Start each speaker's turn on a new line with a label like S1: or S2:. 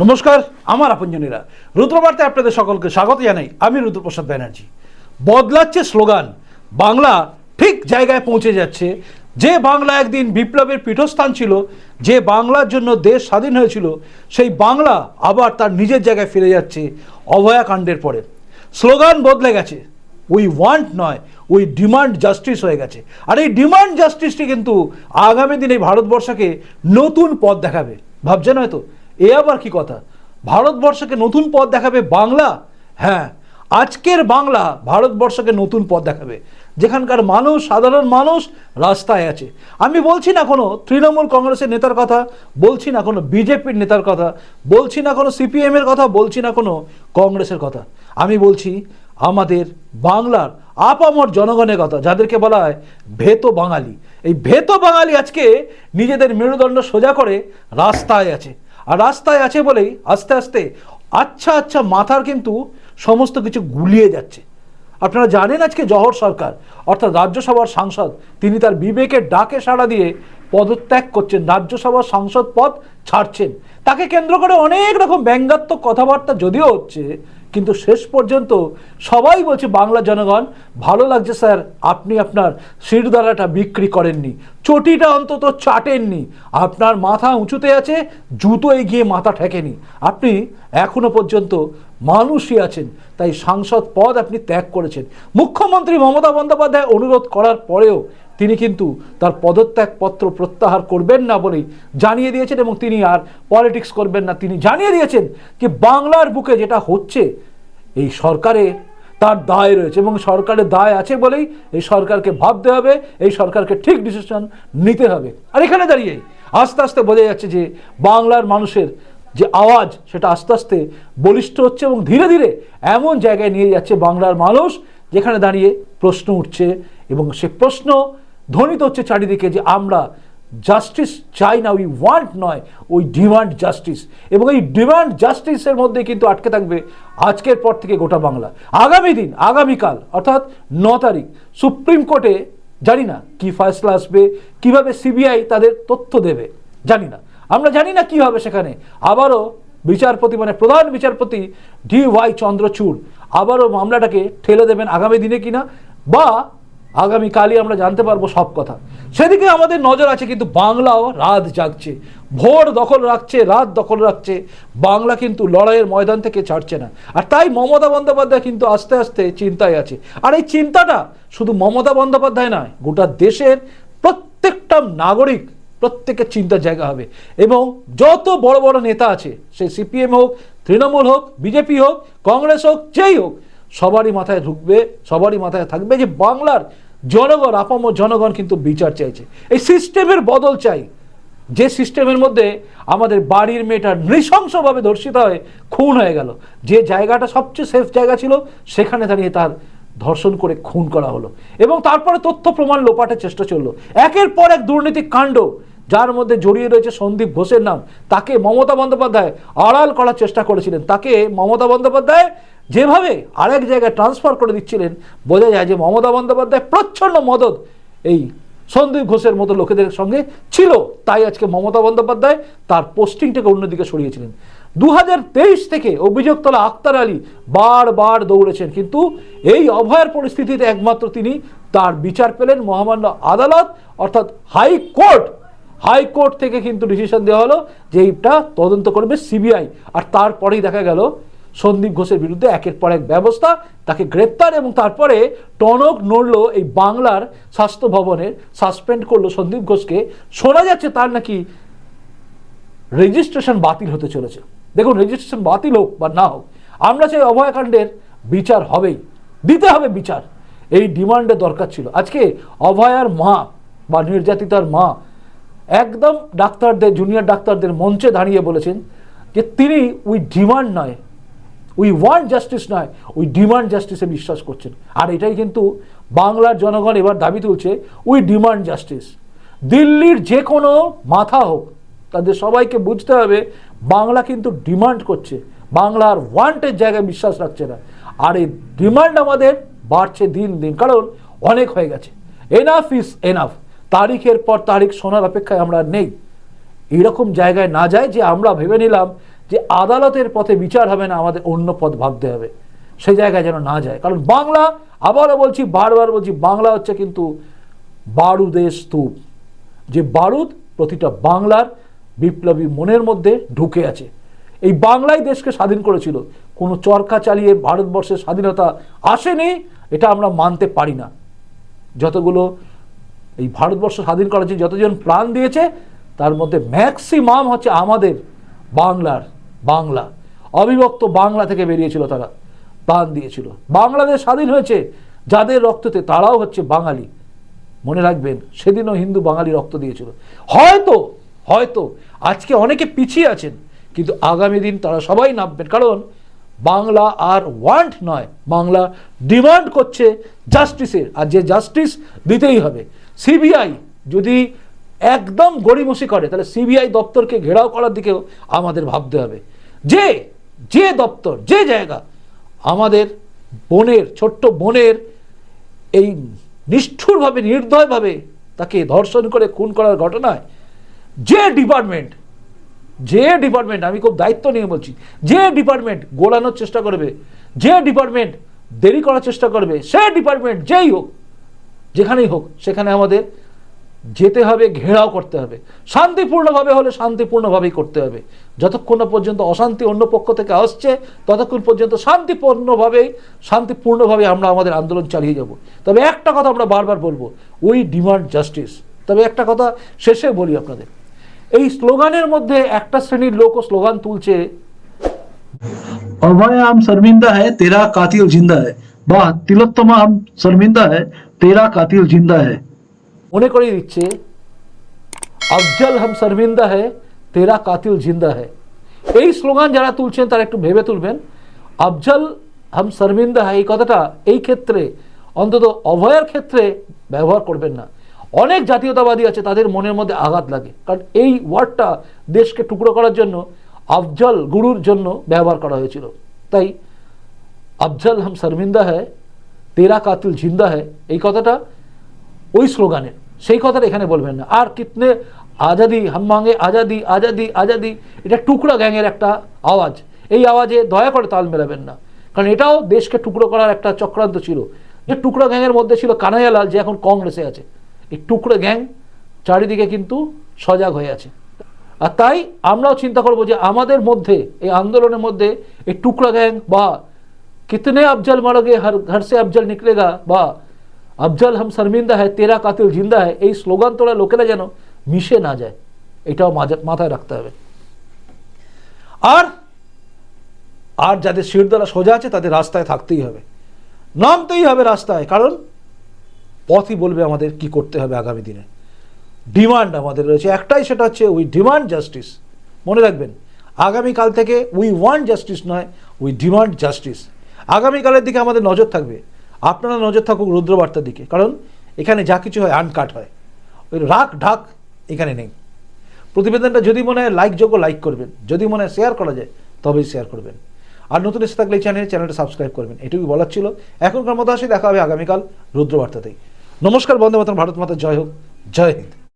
S1: নমস্কার, আমার আপনজনীরা। রুদ্রবার্তায় আপনাদের সকলকে স্বাগত জানাই আমি রুদ্রপ্রসাদ ব্যানার্জি। বদলাচ্ছে স্লোগান, বাংলা ঠিক জায়গায় পৌঁছে যাচ্ছে। যে বাংলা একদিন বিপ্লবের পীঠস্থান ছিল, যে বাংলার জন্য দেশ স্বাধীন হয়েছিল, সেই বাংলা আবার তার নিজের জায়গায় ফিরে যাচ্ছে অভয়াকাণ্ডের পরে। স্লোগান বদলে গেছে। উই ওয়ান্ট নয় উই ডিমান্ড জাস্টিস হয়ে গেছে। আর এই ডিমান্ড জাস্টিসটি কিন্তু আগামী দিনে ভারতবর্ষকে নতুন পথ দেখাবে। ভাবছেন হয়তো? এ আবার কি কথা? ভারতবর্ষকে নতুন পথ দেখাবে বাংলা? হ্যাঁ আজকের বাংলা ভারতবর্ষকে নতুন পথ দেখাবে। যেখানকার মানুষ, সাধারণ মানুষ রাস্তায় আছে। আমি বলছি না কোনো তৃণমূল কংগ্রেসের নেতার কথা, বলছি না কোনো বিজেপির নেতার কথা, বলছি না কোনো সিপিএমের কথা, বলছি না কোনো কংগ্রেসের কথা। আমি বলছি আমাদের বাংলার আপামর জনগণের কথা, যাদেরকে বলা হয় ভেত বাঙালি। এই ভেত বাঙালি আজকে নিজেদের মেরুদণ্ড সোজা করে রাস্তায় আছে। আর রাস্তায় আছে বলেই আস্তে আস্তে আচ্ছা আচ্ছা মাথার কিন্তু সমস্ত কিছু গুলিয়ে যাচ্ছে। আপনারা জানেন আজকে জহর সরকার, অর্থাৎ রাজ্যসভার সাংসদ, তিনি তার বিবেকের ডাকে সাড়া দিয়ে পদত্যাগ করছেন। রাজ্যসভার সাংসদ পদ ছাড়ছেন। তাকে কেন্দ্র করে অনেক রকম ব্যঙ্গাত্মক কথাবার্তা যদিও হচ্ছে, কিন্তু শেষ পর্যন্ত সবাই বলছে, বাংলা জনগণ, ভালো লাগছে স্যার, আপনি আপনার শিরদারাটা বিক্রি করেননি। চটিটা অন্তত চাটেননি। আপনার মাথা উঁচুতে আছে, জুতো এগিয়ে মাথা ঠেকেনি। আপনি এখনও পর্যন্ত মানুষই আছেন, তাই সাংসদ পদ আপনি ত্যাগ করেছেন। মুখ্যমন্ত্রী মমতা বন্দ্যোপাধ্যায় অনুরোধ করার পরেও তিনি কিন্তু তার পদত্যাগ পত্র প্রত্যাহার করবেন না বলেই জানিয়ে দিয়েছেন এবং তিনি আর পলিটিক্স করবেন না। তিনি জানিয়ে দিয়েছেন যে বাংলার বুকে যেটা হচ্ছে, এই সরকারে তার দায় রয়েছে এবং সরকারের দায় আছে বলেই এই সরকারকে ভাবতে হবে, এই সরকারকে ঠিক ডিসিশন নিতে হবে। আর এখানে দাঁড়িয়ে আস্তে আস্তে বোঝা যাচ্ছে যে বাংলার মানুষের যে আওয়াজ, সেটা আস্তে আস্তে বলিষ্ঠ হচ্ছে এবং ধীরে ধীরে এমন জায়গায় নিয়ে যাচ্ছে বাংলার মানুষ যেখানে দাঁড়িয়ে প্রশ্ন উঠছে এবং সে প্রশ্ন ধ্বনিত হচ্ছে চারিদিকে যে আমরা জাস্টিস চাই না উই ওয়ান্ট নয়, ওই ডিমান্ড জাস্টিস এবং এই ডিমান্ড জাস্টিসের মধ্যে কিন্তু আটকে থাকবে আজকের পর থেকে গোটা বাংলা। আগামী দিন, আগামীকাল, অর্থাৎ ন তারিখ, সুপ্রিম কোর্টে, জানি না কি ফয়সলা আসবে, কীভাবে সিবিআই তাদের তথ্য দেবে, জানি না। আমরা জানি না কি হবে সেখানে। আবারও বিচারপতি মানে প্রধান বিচারপতি ডি ওয়াই চন্দ্রচূড়, আবারও মামলাটাকে ঠেলে দেবেন আগামী দিনে কিনা, বা আগামীকালই আমরা জানতে পারব সব কথা। সেদিকে আমাদের নজর আছে কিন্তু বাংলাও রাত জাগছে। ভোর দখল রাখছে, রাত দখল রাখছে। বাংলা কিন্তু লড়াইয়ের ময়দান থেকে ছাড়ছে না। আর তাই মমতা বন্দ্যোপাধ্যায় কিন্তু আস্তে আস্তে চিন্তায় আছে। আর এই চিন্তাটা শুধু মমতা বন্দ্যোপাধ্যায় নয়, গোটা দেশের প্রত্যেকটা নাগরিক প্রত্যেকের চিন্তার জায়গা হবে। এবং যত বড় বড় নেতা আছে, সে সিপিএম হোক, তৃণমূল হোক, বিজেপি হোক, কংগ্রেস হোক, যেই হোক, সবারই মাথায় ঢুকবে, সবারই মাথায় থাকবে যে বাংলার জনগণ আপাম জনগণ কিন্তু বিচার চাইছে। এই সিস্টেমের বদল চাই। যে সিস্টেমের মধ্যে আমাদের বাড়ির মেয়েটা নৃশংসভাবে ধর্ষিত হয়ে খুন হয়ে গেল। যে জায়গাটা সবচেয়ে সেফ জায়গা ছিল, সেখানে দাঁড়িয়ে তার ধর্ষণ করে খুন করা হলো। এবং তারপরে তথ্য প্রমাণ লোপাটের চেষ্টা চলল। একের পর এক দুর্নীতি কাণ্ড। যার মধ্যে জড়িয়ে রয়েছে সন্দীপ ঘোষের নাম, তাকে মমতা বন্দ্যোপাধ্যায় আড়াল করার চেষ্টা করেছিলেন। তাকে মমতা বন্দ্যোপাধ্যায় যেভাবে আরেক জায়গায় ট্রান্সফার করে দিচ্ছিলেন, বোঝা যায় যে মমতা বন্দ্যোপাধ্যায় প্রচ্ছন্ন মদত এই সন্দীপ ঘোষের মতো লোকেদের সঙ্গে ছিল। তাই আজকে মমতা বন্দ্যোপাধ্যায় তার পোস্টিংটাকে অন্যদিকে সরিয়েছিলেন। দু হাজার তেইশ থেকে অভিযোগ তোলা আক্তার আলী বারবার দৌড়েছেন, কিন্তু এই অভয়ের পরিস্থিতিতে একমাত্র তিনি তার বিচার পেলেন মহামান্য আদালত, অর্থাৎ হাইকোর্ট। হাইকোর্ট থেকে কিন্তু ডিসিশন দেওয়া হলো যে এইটা তদন্ত করবে সিবিআই। আর তারপরেই দেখা গেল সন্দীপ ঘোষের বিরুদ্ধে একের পর এক ব্যবস্থা, তাকে গ্রেপ্তার এবং তারপরে টনক নড়ল এই বাংলার স্বাস্থ্য ভবনের, সাসপেন্ড করল সন্দীপ ঘোষকে। শোনা যাচ্ছে তার নাকি রেজিস্ট্রেশন বাতিল হতে চলেছে। দেখুন, রেজিস্ট্রেশন বাতিল হোক বা না হোক, আমরা চাই অভয়াকাণ্ডের বিচার হবেই। দিতে হবে বিচার। এই ডিমান্ডের দরকার ছিল। আজকে অভয়ার মা বা নির্যাতিতার মা একদম ডাক্তারদের জুনিয়র ডাক্তারদের মঞ্চে দাঁড়িয়ে বলেছেন যে তিনি উই ডিমান্ড নয় উই ওয়ান্ট জাস্টিস নয় উই ডিমান্ড জাস্টিসে বিশ্বাস করছেন। আর এটাই কিন্তু বাংলার জনগণ এবার দাবি তুলছে উই ডিমান্ড জাস্টিস দিল্লির যে কোনো মাথা হোক, তাদের সবাইকে বুঝতে হবে, বাংলা কিন্তু ডিমান্ড করছে। বাংলার ওয়ান্টের জায়গায় বিশ্বাস রাখছে না। আর এই ডিমান্ড আমাদের বাড়ছে দিন দিন, কারণ অনেক হয়ে গেছে। এনাফ ইজ এনাফ তারিখের পর তারিখ শোনার অপেক্ষায় আমরা নেই। এইরকম জায়গায় না যায় যে আমরা ভেবে নিলাম যে আদালতের পথে বিচার হবে না, আমাদের অন্য পথ ভাবতে হবে। সেই জায়গায় যেন না যায়। কারণ বাংলা, আবারও বলছি, বারবার বলছি, বাংলা হচ্ছে কিন্তু বারুদের স্তূপ। যে বারুদ প্রতিটা বাংলার বিপ্লবী মনের মধ্যে ঢুকে আছে। এই বাংলাই দেশকে স্বাধীন করেছিল। কোনো চরকা চালিয়ে ভারতবর্ষের স্বাধীনতা আসেনি, এটা আমরা মানতে পারি না। যতগুলো এই ভারতবর্ষ স্বাধীন করার জন্য যতজন প্রাণ দিয়েছে, তার মধ্যে ম্যাক্সিমাম হচ্ছে আমাদের বাংলার বাংলা। অবিভক্ত বাংলা থেকে বেরিয়েছিল তারা, প্রাণ দিয়েছিল। বাংলাদেশ স্বাধীন হয়েছে, যাদের রক্ততে তারাও হচ্ছে বাঙালি। মনে রাখবেন, সেদিনও হিন্দু বাঙালি রক্ত দিয়েছিল। হয়তো হয়তো, আজকে অনেকে পিছিয়ে আছেন, কিন্তু আগামী দিন তারা সবাই নামবেন। কারণ বাংলা আর ওয়ান্ট নয়, বাংলা ডিমান্ড করছে জাস্টিসের আর যে জাস্টিস দিতেই হবে। সিবিআই যদি একদম গড়িমসি করে, তাহলে সিবিআই দপ্তরকে ঘেরাও করার দিকেও আমাদের ভাবতে হবে। যে যে দপ্তর, যে জায়গা আমাদের বোনের, ছোট্ট বোনের এই নিষ্ঠুরভাবে, নির্দয়ভাবে তাকে ধর্ষণ করে, খুন করার ঘটনায়, যে ডিপার্টমেন্ট যে ডিপার্টমেন্ট, আমি খুব দায়িত্ব নিয়ে বলছি, যে ডিপার্টমেন্ট গোলানোর চেষ্টা করবে, যে ডিপার্টমেন্ট দেরি করার চেষ্টা করবে, সে ডিপার্টমেন্ট যেই হোক যেখানেই হোক, সেখানে আমাদের যেতে হবে, ঘেরাও করতে হবে। শান্তিপূর্ণভাবে হলে শান্তিপূর্ণভাবেই করতে হবে। যতক্ষণ না পর্যন্ত অশান্তি অন্য পক্ষ থেকে আসছে, ততক্ষণ পর্যন্ত শান্তিপূর্ণভাবেই, শান্তিপূর্ণভাবে আমরা আমাদের আন্দোলন চালিয়ে যাব। তবে একটা কথা আমরা বারবার বলব উই ডিমান্ড জাস্টিস তবে একটা কথা শেষে বলি আপনাদের, এই স্লোগানের মধ্যে একটা শ্রেণির লোকও স্লোগান তুলছে
S2: অভয় আম শর্মিন্দা হ্যাঁ তেরা কাতিও জিন্দা হ্যাঁ বা তিলোত্তমা হাম শর্মিন্দা হ্যায় তেরা কাতিল জিন্দা হ্যায়
S1: মনে করিয়ে দিচ্ছে, আফজল হাম শর্মিন্দা হ্যায় তেরা কাতিল জিন্দা হ্যায় এই স্লোগান যারা তুলছেন, তারা একটু ভেবে তুলবেন। আফজল হাম শর্মিন্দা হ্যায় এই কথাটা এই ক্ষেত্রে, অন্তত অভয়ের ক্ষেত্রে ব্যবহার করবেন না। অনেক জাতীয়তাবাদী আছে, তাদের মনের মধ্যে আঘাত লাগে। কারণ এই ওয়ার্ডটা দেশকে টুকরো করার জন্য, আফজল গুরুর জন্য ব্যবহার করা হয়েছিল। তাই আফজল হাম শর্মিন্দা হ্যায়, তেরা কাতিল জিন্দা হ্যায়, এই কথাটা ওই স্লোগানের সেই কথাটা এখানে বলবেন না। আর কিতনে আজাদি হাম মাঙ্গে আজাদি আজাদি আজাদি, এটা টুকরা গ্যাংয়ের একটা আওয়াজ। এই আওয়াজে দয়া করে তাল মেলাবেন না। কারণ এটাও দেশকে টুকরো করার একটা চক্রান্ত ছিল। যে টুকরা গ্যাংয়ের মধ্যে ছিল কানাইয়ালাল, যে এখন কংগ্রেসে আছে। এই টুকরো গ্যাং চারিদিকে কিন্তু সজাগ হয়ে আছে। আর তাই আমরাও চিন্তা করব যে আমাদের মধ্যে, এই আন্দোলনের মধ্যে এই টুকরা গ্যাং বা কিতনে আফজল মারোগে হর ঘর সে আফজল নিকলেগা বা আফজল হাম শর্মিন্দা হয় তেরা কাতিল জিন্দা হয় এই স্লোগান তোলা লোকেরা যেন মিশে না যায় এটাও মাথায় রাখতে হবে আর আর যাদের শিরদারা সোজা আছে তাদের রাস্তায় থাকতেই হবে নামতেই হবে রাস্তায় কারণ পথই বলবে আমাদের কি করতে হবে আগামী দিনে ডিমান্ড আমাদের রয়েছে একটাই সেটা হচ্ছে উই ডিমান্ড জাস্টিস মনে রাখবেন আগামীকাল থেকে উই ওয়ান্ট জাস্টিস নয় উই ডিমান্ড জাস্টিস আগামীকালের দিকে আমাদের নজর থাকবে। আপনারা নজর থাকুক রুদ্রবার্তার দিকে। কারণ এখানে যা কিছু হয় আনকাট হয়। ওই রাগ, ঢাক এখানে নেই। প্রতিবেদনটা যদি মনে হয় লাইকযোগ্য লাইক করবেন। যদি মনে হয় শেয়ার করা যায়, তবেই শেয়ার করবেন। আর নতুন এসে থাকলে চ্যানেল চ্যানেলটা সাবস্ক্রাইব করবেন। এটুকুই বলার ছিল। এখনকার মতো আসে, দেখা হবে আগামীকাল রুদ্রবার্তাতেই। নমস্কার, বন্দে মাতরম, ভারত মাতা, জয় হোক, জয় হিন্দ।